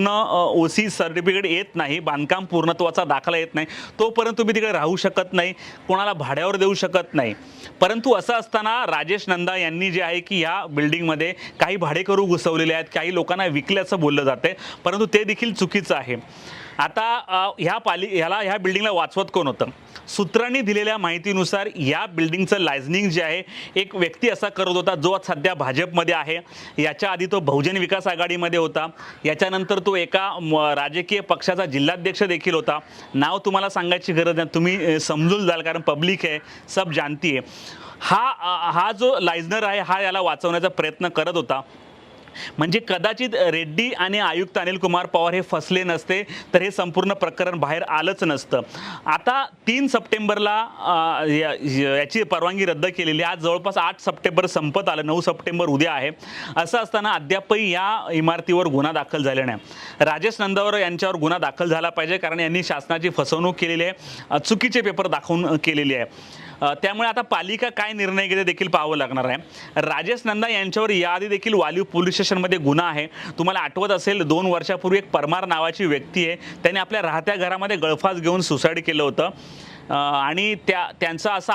ओ C certificate येत नाही बांधकाम पूर्णत्वाचा दाखला येत नाही तोपर्यंत तुम्ही तिकडे राहू शकत नाही कोणाला भाड्यावर देऊ शकत नाही. परंतु असं असताना राजेश नंदा यांनी जे आहे की ह्या बिल्डिंगमध्ये काही भाडेकरू घुसवलेले आहेत काही लोकांना विकल्याचं बोललं जाते परंतु ते देखील चुकीचं आहे. आता ह्या पाली ह्याला ह्या बिल्डिंगला वाचवत कोण होतं? सूत्रांनी दिलेल्या माहितीनुसार या बिल्डिंगचं लायझनिंग जे आहे एक व्यक्ती असा करत होता जो सध्या भाजपमध्ये आहे. याच्या आधी तो बहुजन विकास आघाडीमध्ये होता. याच्यानंतर तो एका म, राजकीय पक्षाचा जिल्हाध्यक्ष देखील होता. नाव तुम्हाला सांगायची गरज नाही. तुम्ही समजून जाल कारण पब्लिक आहे सब जानती आहे. हा हा जो लायझनर आहे हा याला वाचवण्याचा प्रयत्न करत होता. म्हणजे कदाचित रेड्डी आणि आयुक्त अनिल कुमार पवार हे फसले नसते तर हे संपूर्ण प्रकरण बाहेर आलंच नसतं. आता तीन सप्टेंबरला या- याची परवानगी रद्द केलेली आहे. आज जवळपास आठ सप्टेंबर संपत आलं नऊ सप्टेंबर उद्या आहे. असं असताना अद्यापही या इमारतीवर गुन्हा दाखल झाले नाही. राजेश नंदावर यांच्यावर गुन्हा दाखल झाला पाहिजे कारण यांनी शासनाची फसवणूक केलेली आहे चुकीचे पेपर दाखवून केलेली आहे. त्यामुळे आता पालिका काय निर्णय घेते देखील पाहावं लागणार आहे. राजेश नंदा यांच्यावर याआधी देखील वालीव पोलीस स्टेशनमध्ये गुन्हा आहे. तुम्हाला आठवत असेल दोन वर्षापूर्वी एक परमार नावाची व्यक्ती आहे. त्याने आपल्या राहत्या घरामध्ये गळफास घेऊन सुसाईड केलं होतं. आणि त्या त्यांचा असा